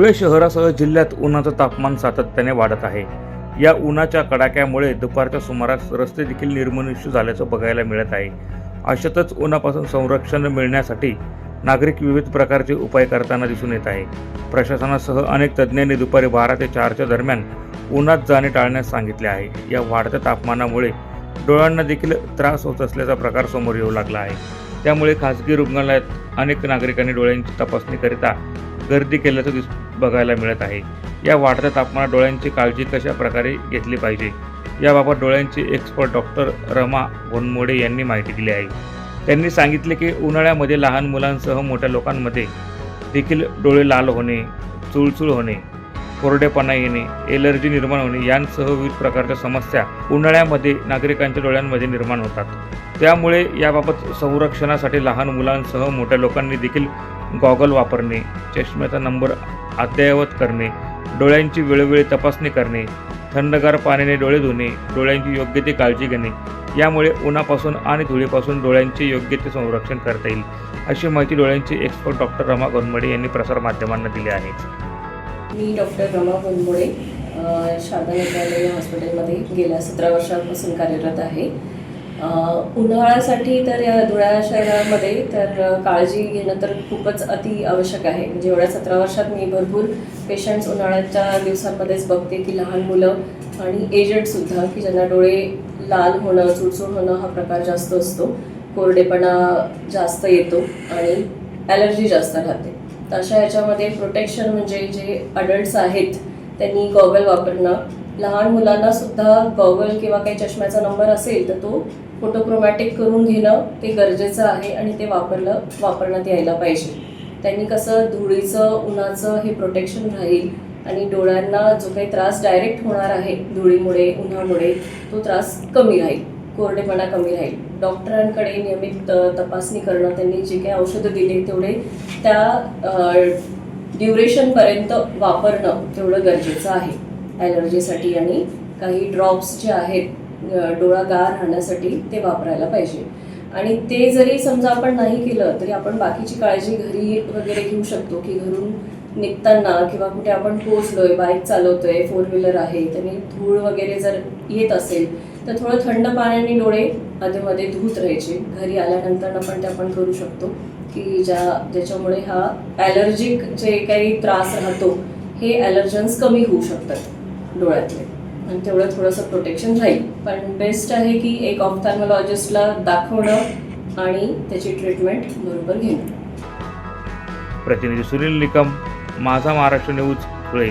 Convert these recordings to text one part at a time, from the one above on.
धुळे शहरासह जिल्ह्यात उन्हाचं तापमान सातत्याने वाढत आहे. या उन्हाच्या कडाक्यामुळे दुपारच्या सुमारास रस्ते देखील निर्मनुष्य झाल्याचं बघायला मिळत आहे. अशातच उन्हापासून संरक्षण मिळण्यासाठी नागरिक विविध प्रकारचे उपाय करताना दिसून येत आहे. प्रशासनासह अनेक तज्ज्ञांनी दुपारी बारा ते चारच्या दरम्यान उन्हात जाणे टाळण्यास सांगितले आहे. या वाढत्या तापमानामुळे डोळ्यांना देखील त्रास होत असल्याचा प्रकार समोर येऊ लागला आहे. त्यामुळे खासगी रुग्णालयात अनेक नागरिकांनी डोळ्यांची तपासणीकरिता गर्दी केल्याचं दिस बघायला मिळत आहे. या वाढत्या तापमानात डोळ्यांची काळजी कशा प्रकारे घेतली पाहिजे? याबाबत डोळ्यांचे एक्सपर्ट डॉक्टर रमा घोनमोडे यांनी माहिती दिली आहे. त्यांनी सांगितले की उन्हाळ्यामध्ये लहान मुलांसह मोठ्या लोकांमध्ये देखील डोळे लाल होणे चुळचुळ होणे कोरडेपणा येणे एलर्जी निर्माण होणे यांसह विविध प्रकारच्या समस्या उन्हाळ्यामध्ये नागरिकांच्या डोळ्यांमध्ये निर्माण होतात. त्यामुळे याबाबत संरक्षणासाठी लहान मुलांसह मोठ्या लोकांनी देखील गॉगल वापरणे. चष्म्याचा नंबर अद्ययावत करणे डोळ्यांची वेळोवेळी तपासणी करणे थंडगार पाण्याने डोळे धुणे डोळ्यांची योग्य ती काळजी घेणे यामुळे उन्हापासून आणि धुळीपासून डोळ्यांचे योग्य ते संरक्षण करता येईल अशी माहिती डोळ्यांचे एक्सपर्ट डॉक्टर रमा गोनमडे यांनी प्रसारमाध्यमांना दिली आहे. मी डॉक्टर रमा गोनमोडे शारदा नेत्रालय हॉस्पिटलमध्ये गेल्या सतरा वर्षांपासून कार्यरत आहे. उन्हाळ्यासाठी तर या धुळ्या शहरामध्ये तर काळजी घेणं तर खूपच अति आवश्यक आहे. म्हणजे एवढ्या सतरा वर्षात मी भरपूर पेशंट्स उन्हाळ्याच्या दिवसांमध्येच बघते की लहान मुलं आणि एजंटसुद्धा की ज्यांना डोळे लाल होणं चुडचूड होणं हा प्रकार जास्त असतो. कोरडेपणा जास्त येतो आणि ॲलर्जी जास्त राहते. तर अशा याच्यामध्ये प्रोटेक्शन म्हणजे जे अडल्ट्स आहेत त्यांनी गॉगल वापरणं. लहान मुलांना सुद्धा गॉगल किंवा काही चष्म्याचा नंबर असेल तर तो फोटोक्रोमॅटिक करून घेणं ते गरजेचं आहे आणि ते वापरलं वापरण्यात यायला पाहिजे. त्यांनी कसं धुळीचं उन्हाचं हे प्रोटेक्शन राहील आणि डोळ्यांना जो काही त्रास डायरेक्ट होणार आहे धुळीमुळे उन्हामुळे तो त्रास कमी राहील कोरडेपणा कमी राहील. डॉक्टरांकडे नियमित तपासणी करणं त्यांनी जे काही औषधं दिले तेवढे त्या ड्युरेशनपर्यंत वापरणं तेवढं गरजेचं आहे. ॲलर्जीसाठी आणि काही ड्रॉप्स जे आहेत डोळा गार राहण्यासाठी ते वापरायला पाहिजे. आणि ते जरी समजा आपण नाही केलं तरी आपण बाकीची काळजी घरी वगैरे घेऊ शकतो की घरून निघताना किंवा कुठे आपण पोचलोय बाईक चालवतोय फोर व्हीलर आहे त्यांनी धूळ वगैरे जर येत असेल तर थोडं थंड पाण्याने डोळे मध्ये धुत राहायचे. घरी आल्यानंतर आपण ते आपण करू शकतो की ज्या ज्याच्यामुळे हा ॲलर्जिक जे काही त्रास राहतो हे ॲलर्जन्स कमी होऊ शकतात डोळ्यातले. आणि तेवढं थोडंसं प्रोटेक्शन राहील. पण बेस्ट आहे की एक ऑफ्थॅल्मॉलॉजिस्टला दाखवणं आणि त्याची ट्रीटमेंट बरोबर घेणं. प्रतिनिधी सुनील निकम माझा महाराष्ट्र न्यूज धुळे.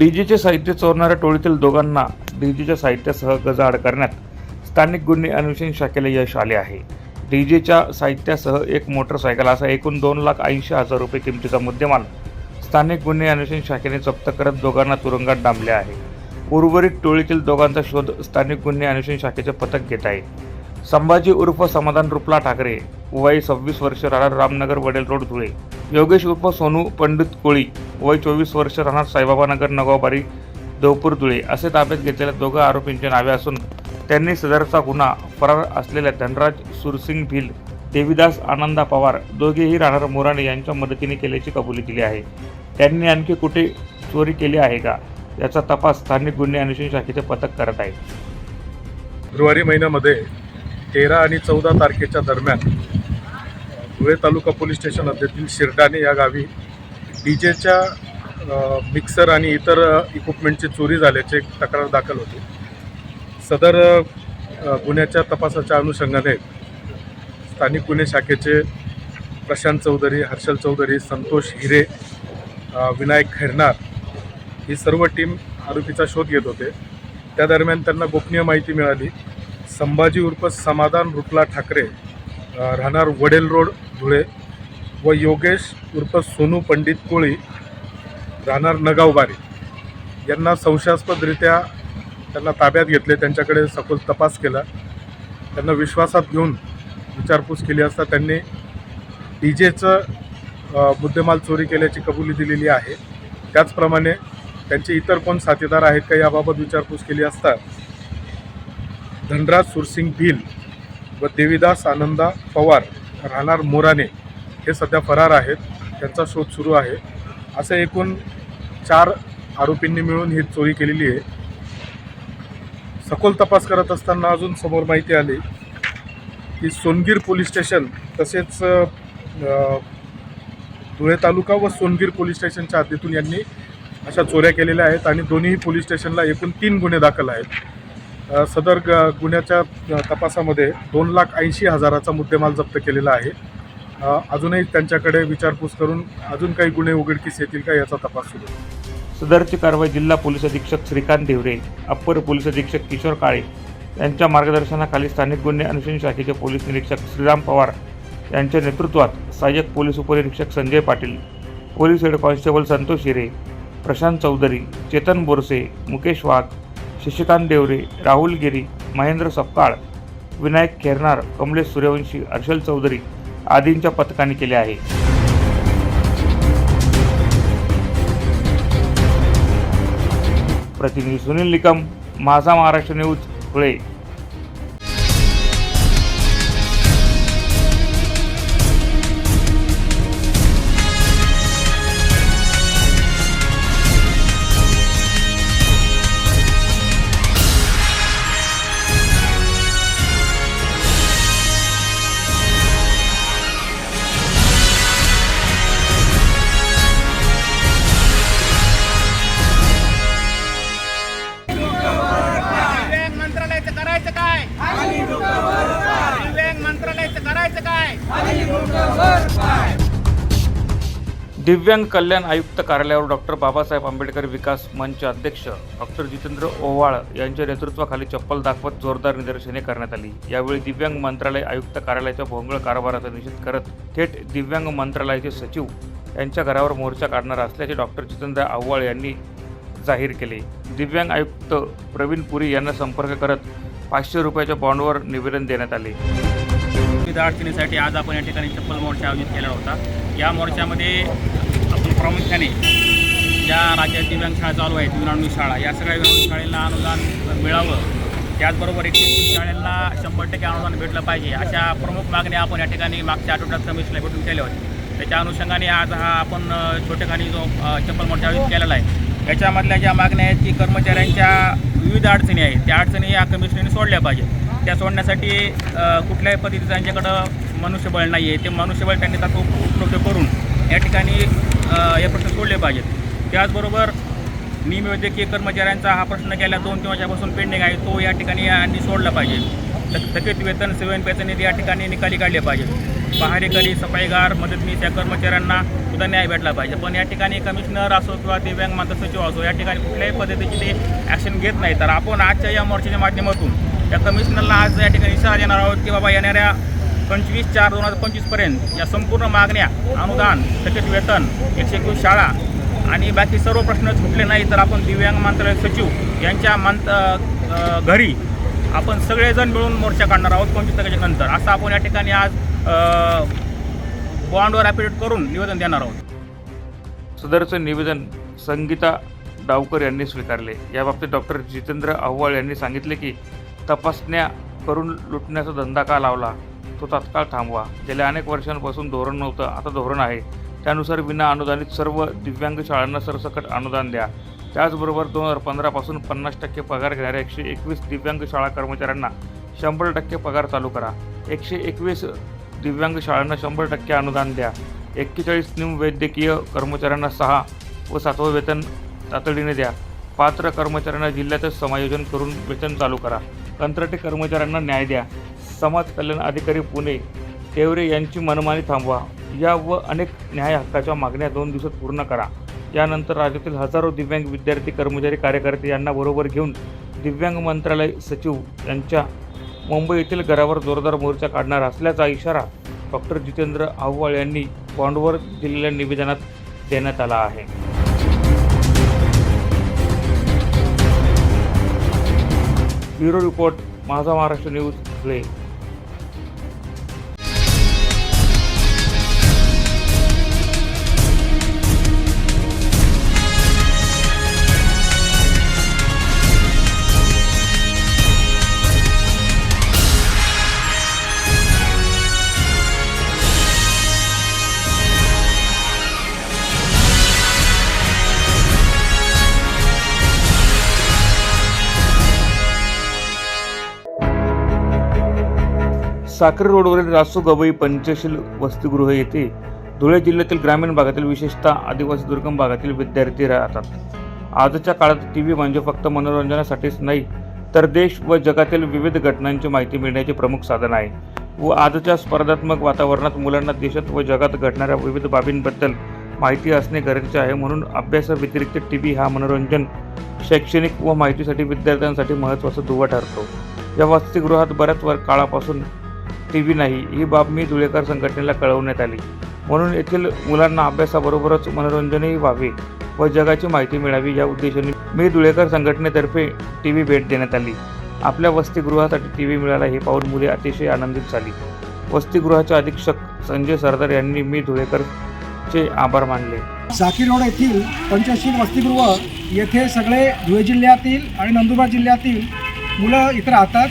डीजेचे साहित्य चोरणाऱ्या टोळीतील दोघांना डीजेच्या साहित्यासह गजाआड करण्यात स्थानिक गुन्हे अन्वेषण शाखेला यश आले आहे. डीजेच्या साहित्यासह एक मोटरसायकल असा एकूण दोन लाख ऐंशी हजार रुपये किमतीचा मुद्देमाल स्थानिक गुन्हे अन्वेषण शाखेने जप्त करत दोघांना तुरुंगात डांबले आहे. उर्वरित टोळीतील दोघांचा शोध स्थानिक गुन्हे अन्वेषण शाखेचे पथक घेत आहे. संभाजी उर्फ समाधान रुपला ठाकरे वय सव्वीस वर्ष राहणार रामनगर वडेल रोड धुळे. योगेश उर्फ सोनू पंडित कोळी वय चोवीस वर्ष राहणार साईबाबा नगर नगावबारी देवपूर धुळे असे ताब्यात घेतलेल्या दोघं आरोपींची नावे असून त्यांनी सदरचा गुन्हा फरार असलेल्या धनराज सुरसिंग भिल देवीदास आनंदा पवार दोघेही राहणार मोराणे यांच्या मदतीने केल्याची कबुली दिली आहे. त्यांनी आणखी कुठे चोरी केली आहे का? याचा तपास स्थानिक गुन्हे अन्वेषण शाखेचे पथक करत आहे. फेब्रुवारी महिन्यामध्ये तेरा आणि चौदा तारखेच्या दरम्यान धुळे तालुका पोलीस स्टेशन हद्दीतील शिरडाणे या गावी डी जेच्या मिक्सर आणि इतर इक्विपमेंटची चोरी झाल्याचे तक्रार दाखल होती. सदर गुन्ह्याच्या तपासाच्या अनुषंगाने स्थानिक गुन्हे शाखेचे प्रशांत चौधरी हर्षल चौधरी संतोष हिरे विनायक खैरनार ही सर्व टीम आरोपीचा शोध घेत होते. त्या दरम्यान त्यांना गोपनीय माहिती मिळाली. संभाजी उर्फ समाधान रुपला ठाकरे राहणार वडेल रोड धुळे व योगेश उर्फ सोनू पंडित कोळी राहणार नगावबारी. यांना संशयास्पदरित्या त्यांना ताब्यात घेतले त्यांच्याकडे सखोल तपास केला. त्यांना विश्वासात घेऊन विचारपूस केली असता त्यांनी डी जेचं मुद्देमाल चोरी केल्याची कबुली दिलेली आहे. त्याचप्रमाणे त्यांचे इतर कोण साथीदार आहेत का याबाबत विचारपूस केली असता धनराज सुरसिंग भिल व देवीदास आनंदा पवार राहणार मोराने. हे सध्या फरार आहेत. त्यांचा शोध सुरू आहे. असं एकूण चार आरोपींनी मिळून ही चोरी केलेली आहे. सखोल तपास करत असताना अजून समोर माहिती आली की सोनगीर पोलीस स्टेशन तसेच धुळे तालुका व सोनगीर पोलीस स्टेशनच्या हद्दीतून यांनी अशा चोऱ्या केलेल्या आहेत आणि दोन्ही पोलीस स्टेशनला एकूण तीन गुन्हे दाखल आहेत. सदर ग गुन्ह्याच्या तपासामध्ये दोन लाख ऐंशी हजाराचा मुद्देमाल जप्त केलेला आहे. अजूनही त्यांच्याकडे विचारपूस करून अजून काही गुन्हे उघडकीस येतील का याचा तपास सुरू आहे. सदरची कारवाई जिल्हा पोलीस अधीक्षक श्रीकांत देवरे अप्पर पोलीस अधीक्षक किशोर काळे यांच्या मार्गदर्शनाखाली स्थानिक गुन्हे अन्वेषण शाखेचे पोलीस निरीक्षक श्रीराम पवार यांच्या नेतृत्वात सहाय्यक पोलीस उपनिरीक्षक Sanjay Patil police head constable Santosh Hire Prashant Chaudhari Chetan Borse Mukesh Wagh Shashikant Deore Rahul Giri Mahendra Sapkal Vinayak Khernar Kamlesh Suryavanshi Harshal Chaudhari आदींच्या पथकाने केले आहे. प्रतिनिधी सुनील निकम माझा महाराष्ट्र न्यूज धुळे दिव्यांग कल्याण आयुक्त कार्यालयावर डॉक्टर बाबासाहेब आंबेडकर विकास मंच अध्यक्ष डॉक्टर जितेंद्र ओवाळ यांच्या नेतृत्वाखाली चप्पल दाखवत जोरदार निदर्शने करण्यात आली. यावेळी दिव्यांग मंत्रालय आयुक्त कार्यालयाच्या भोंगळ कारभाराचा निषेध करत थेट दिव्यांग मंत्रालयाचे सचिव यांच्या घरावर मोर्चा काढणार असल्याचे डॉक्टर जितेंद्र आव्हाळ यांनी जाहीर केले. दिव्यांग आयुक्त प्रवीण पुरी यांना संपर्क करत पाचशे रुपयाच्या बॉन्डवर निवेदन देण्यात आले. विविध अडचणीसाठी आज आपण या ठिकाणी चप्पल मोर्चा आयोजित केला होता. या मोर्चामध्ये आपण प्रामुख्याने ज्या राज्यात दिव्यांग शाळा चालू आहेत विनाणू शाळा या सगळ्या विनाणू शाळेला अनुदान मिळावं त्याचबरोबर एकशे शाळेला शंभर टक्के अनुदान भेटलं पाहिजे अशा प्रमुख मागण्या आपण या ठिकाणी मागच्या आठवड्यात कमिशनला भेटून केल्या होत्या. त्याच्या अनुषंगाने आज हा आपण अ, छोटेखानी जो चप्पल मोर्चा आयोजित केलेला आहे याच्यामधल्या ज्या मागण्या आहेत की कर्मचाऱ्यांच्या विविध अडचणी आहेत त्या अडचणी या कमिशनने सोडल्या पाहिजेत. त्या सोडण्यासाठी कुठल्याही पद्धतीचं त्यांच्याकडं मनुष्यबळ नाही आहे ते मनुष्यबळ त्यांनी त्यात उपलब्ध करून या ठिकाणी हे प्रश्न सोडले पाहिजेत. त्याचबरोबर निमवैद्यकीय कर्मचाऱ्यांचा हा प्रश्न गेल्या दोन तीन वर्षापासून पेंडिंग आहे. तो या ठिकाणी यांनी सोडला पाहिजे. थक- थकीत वेतन सेवन पेन्शन निधी या ठिकाणी निकाली काढले पाहिजेत. पहारेकरी सफाईगार मदतनीस या कर्मचाऱ्यांना सुद्धा न्याय भेटला पाहिजे. पण या ठिकाणी कमिशनर असो किंवा दिव्यांग माता सचिव असो या ठिकाणी कुठल्याही पद्धतीची ते ॲक्शन घेत नाही. तर आपण आजच्या या मोर्चाच्या माध्यमातून या कमिशनरला आज या ठिकाणी इशारा देणार आहोत की बाबा येणाऱ्या पंचवीस चार दोन हजार पंचवीसपर्यंत या संपूर्ण मागण्या अनुदान तसेच वेतन एकशे एकवीस शाळा आणि बाकी सर्व प्रश्न सुटले नाही तर आपण दिव्यांग मंत्रालय सचिव यांच्या मंत घरी आपण सगळेजण मिळून मोर्चा काढणार आहोत पंचवीस तारखेच्या नंतर. असं आपण या ठिकाणी आज बॉन्डवर ॲपिडेट करून निवेदन देणार आहोत. सदरचं निवेदन संगीता डावकर यांनी स्वीकारले. याबाबतीत डॉक्टर जितेंद्र अहवाळ यांनी सांगितले की तपासण्या करून लुटण्याचा धंदा का लावला? तो तात्काळ थांबवा. गेल्या अनेक वर्षांपासून धोरण नव्हतं आता धोरण आहे. त्यानुसार विना अनुदानित सर्व दिव्यांग शाळांना सरसकट अनुदान द्या. त्याचबरोबर दोन हजार पंधरापासून पन्नास टक्के पगार घेणाऱ्या एकशे एकवीस दिव्यांग शाळा कर्मचाऱ्यांना शंभर टक्के पगार चालू करा. एकशे एकवीस दिव्यांग शाळांना शंभर टक्के अनुदान द्या. एक्केचाळीस निमवैद्यकीय कर्मचाऱ्यांना सहा व सातवं वेतन तातडीने द्या. पात्र कर्मचाऱ्यांना जिल्ह्यातच समायोजन करून वेतन चालू करा. कंत्राटी कर्मचाऱ्यांना न्याय द्या. समाज कल्याण अधिकारी पुणे तेवरे यांची मनमानी थांबवा. या व अनेक न्याय हक्काच्या मागण्या दोन दिवसात पूर्ण करा. यानंतर राज्यातील हजारो दिव्यांग विद्यार्थी कर्मचारी कार्यकर्ते यांना बरोबर घेऊन दिव्यांग मंत्रालय सचिव यांच्या मुंबई येथील घरावर जोरदार मोर्चा काढणार असल्याचा इशारा डॉक्टर जितेंद्र आव्हाळ यांनी बॉन्डवर दिलेल्या निवेदनात देण्यात आला आहे. ब्युरो रिपोर्ट माझा महाराष्ट्र न्यूज धुळे साक्री रोडवरील रासू गवई पंचशील वसतिगृह येथे धुळे जिल्ह्यातील ग्रामीण भागातील विशेषतः आदिवासी दुर्गम भागातील विद्यार्थी राहतात. आजच्या काळात टी व्ही म्हणजे फक्त मनोरंजनासाठीच नाही तर देश व जगातील विविध घटनांची माहिती मिळण्याचे प्रमुख साधन आहे. व आजच्या स्पर्धात्मक वातावरणात मुलांना देशात व जगात घडणाऱ्या विविध बाबींबद्दल माहिती असणे गरजेचे आहे म्हणून अभ्यासाव्यतिरिक्त टी व्ही हा मनोरंजन शैक्षणिक व माहितीसाठी विद्यार्थ्यांसाठी महत्त्वाचा दुवा ठरतो. या वसतिगृहात बऱ्याच वर काळापासून टी व्ही नाही ही बाब मी धुळेकर संघटनेला कळवण्यात आली. म्हणून येथील मुलांना अभ्यासाबरोबरच मनोरंजनही व्हावे व जगाची माहिती मिळावी या उद्देशाने मी धुळेकर संघटनेतर्फे टी व्ही भेट देण्यात आली. आपल्या वसतिगृहासाठी टी व्ही मिळाला हे पाहून मुले अतिशय आनंदित झाली. वसतिगृहाचे अधीक्षक संजय सरदार यांनी मी धुळेकरचे आभार मानले. झाकी रोड येथील पंचशील वसतिगृह येथे सगळे धुळे जिल्ह्यातील आणि नंदुरबार जिल्ह्यातील मुलं इथं राहतात.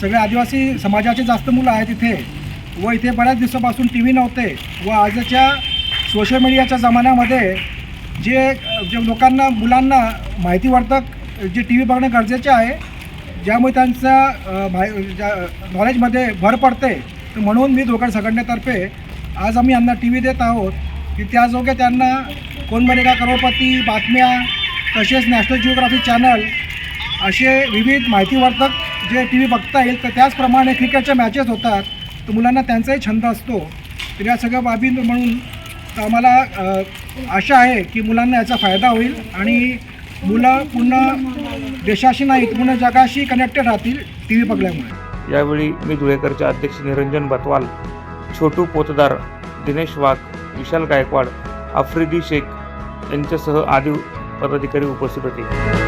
सगळे आदिवासी समाजाचे जास्त मुलं आहेत इथे व इथे बऱ्याच दिवसापासून टी व्ही नव्हते व आजच्या सोशल मीडियाच्या जमान्यामध्ये जे जे लोकांना मुलांना माहितीवर्धक जे टी व्ही बघणं गरजेचे आहे ज्यामुळे त्यांचा माहि ज्या नॉलेजमध्ये भर पडते. तर म्हणून मी दोघां संघटनेतर्फे आज आम्ही यांना टी व्ही देत आहोत. की त्याजोगे त्यांना कोण बनेगा करोडपती बातम्या तसेच नॅशनल जिओग्राफी चॅनल असे विविध माहितीवर्धक जे टी व्ही बघता येईल तर त्याचप्रमाणे क्रिकेटच्या मॅचेस होतात. तर मुलांना त्यांचाही छंद असतो. तर या सगळ्या बाबी म्हणून तर आम्हाला आशा आहे की मुलांना याचा फायदा होईल आणि मुलं पूर्ण देशाशी नाही पूर्ण जगाशी कनेक्टेड राहतील टी व्ही बघल्यामुळे. यावेळी मी धुळेकरचे अध्यक्ष निरंजन बतवाल छोटू पोतदार दिनेश वाघ विशाल गायकवाड आफ्रिदी शेख यांच्यासह आदी पदाधिकारी उपस्थित होते.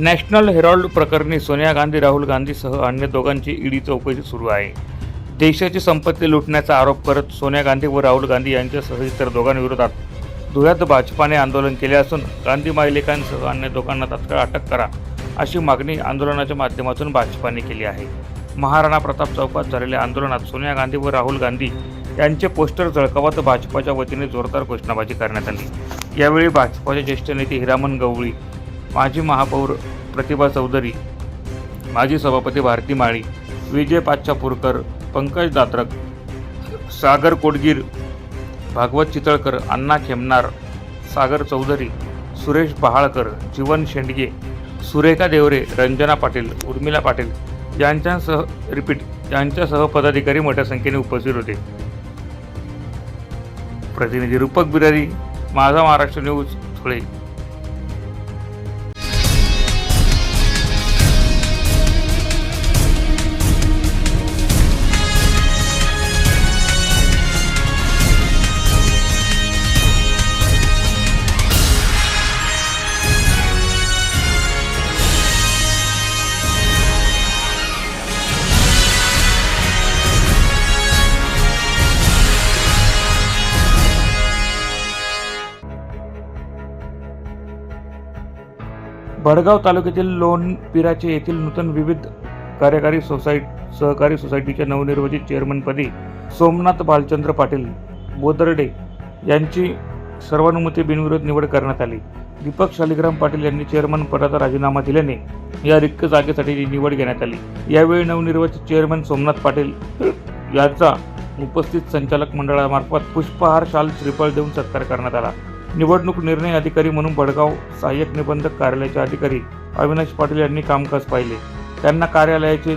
National Herald प्रकरणी सोनिया गांधी राहुल गांधीसह अन्य दोघांची ईडी चौकशी सुरू आहे. देशाची संपत्ती लुटण्याचा आरोप करत सोनिया गांधी व राहुल गांधी यांच्यासह इतर दोघांविरोधात धुळ्यात भाजपाने आंदोलन केले असून गांधी मायलेकांसह अन्य दोघांना तात्काळ अटक करा अशी मागणी आंदोलनाच्या माध्यमातून भाजपाने केली आहे. महाराणा प्रताप चौकात झालेल्या आंदोलनात सोनिया गांधी व राहुल गांधी यांचे पोस्टर झळकावत भाजपाच्या वतीने जोरदार घोषणाबाजी करण्यात आली. यावेळी भाजपाचे ज्येष्ठ नेते हिरामन गवळी माजी महापौर प्रतिभा चौधरी माजी सभापती भारती माळी विजय पाच्छापूरकर पंकज दात्रक सागर कोडगीर भागवत चितळकर अण्णा खेमनार सागर चौधरी सुरेश पहाळकर जीवन शेंडगे सुरेखा देवरे रंजना पाटील उर्मिला पाटील यांच्यासह रिपीट यांच्यासह पदाधिकारी मोठ्या संख्येने उपस्थित होते. प्रतिनिधी रूपक बिरारी माझा महाराष्ट्र न्यूज धुळे. भडगाव तालुक्यातील लोणपिराचे येथील नूतन विविध कार्यकारी सोसायट सहकारी सोसायटीच्या नवनिर्वाचित चेअरमनपदी सोमनाथ भालचंद्र पाटील बोदर्डे यांची सर्वानुमते बिनविरोध निवड करण्यात आली. दीपक शालिग्राम पाटील यांनी चेअरमन पदाचा राजीनामा दिल्याने या रिक्त जागेसाठी निवड घेण्यात आली. यावेळी नवनिर्वाचित चेअरमन सोमनाथ पाटील यांचा उपस्थित संचालक मंडळामार्फत पुष्पहार शाल श्रीफळ देऊन सत्कार करण्यात आला. निवडणूक निर्णय अधिकारी म्हणून बडगाव सहाय्यक निबंधक कार्यालयाचे अधिकारी अविनाश पाटील यांनी कामकाज पाहिले. त्यांना कार्यालयाचे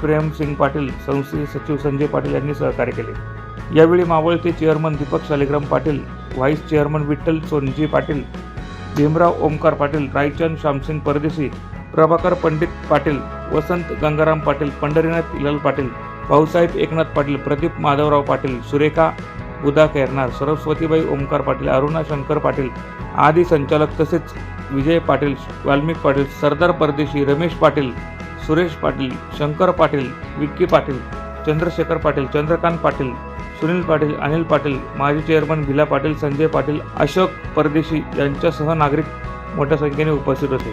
प्रेमसिंग पाटील संस्थेचे सचिव संजय पाटील यांनी सहकार्य केले. यावेळी मावळते chairman Deepak Shaligram Patil vice chairman Vitthal Sonji Patil Bhimrao Omkar Patil Raichand Shyamsingh Pardeshi Prabhakar Pandit Patil वसंत गंगाराम पाटील पंढरीनाथ इलाल पाटील भाऊसाहेब एकनाथ पाटील प्रदीप माधवराव पाटील सुरेखा बुधा केरनार सरस्वतीबाई ओमकार पाटील अरुणा शंकर पाटील आदी संचालक तसेच विजय पाटील वाल्मिक पाटील सरदार परदेशी रमेश पाटील सुरेश पाटील शंकर पाटील विक्की पाटील चंद्रशेखर पाटील चंद्रकांत पाटील सुनील पाटील अनिल पाटील माजी चेअरमन भिला पाटील संजय पाटील अशोक परदेशी यांच्यासह नागरिक मोठ्या संख्येने उपस्थित होते.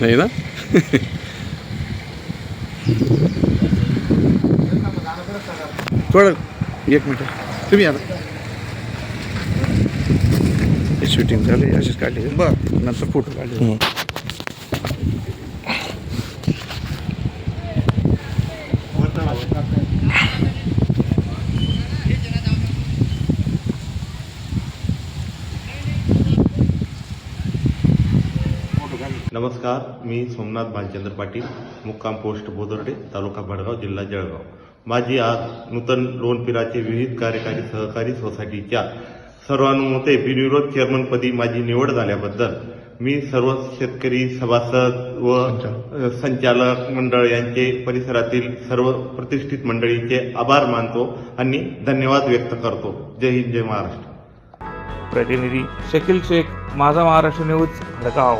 नाही ना? थोडं एक मिनिट. तुम्ही आता. शूटिंग झाली अशीच काढली. बरं. नंतर फोटो काढले. नमस्कार मी सोमनाथ भालचंद्र पाटील मुक्काम पोस्ट बोदर्डे तालुका भडगाव जिल्हा जळगाव. माझी आज नूतन लोणपिराचे विविध कार्यकारी सहकारी सोसायटीच्या सर्वानुमते बिनविरोध चेअरमनपदी माझी निवड झाल्याबद्दल मी सर्व शेतकरी सभासद व संचालक मंडळ यांचे परिसरातील सर्व प्रतिष्ठित मंडळींचे आभार मानतो आणि धन्यवाद व्यक्त करतो. जय हिंद जय महाराष्ट्र. प्रतिनिधी शकील शेख माझा महाराष्ट्र न्यूज भडगाव.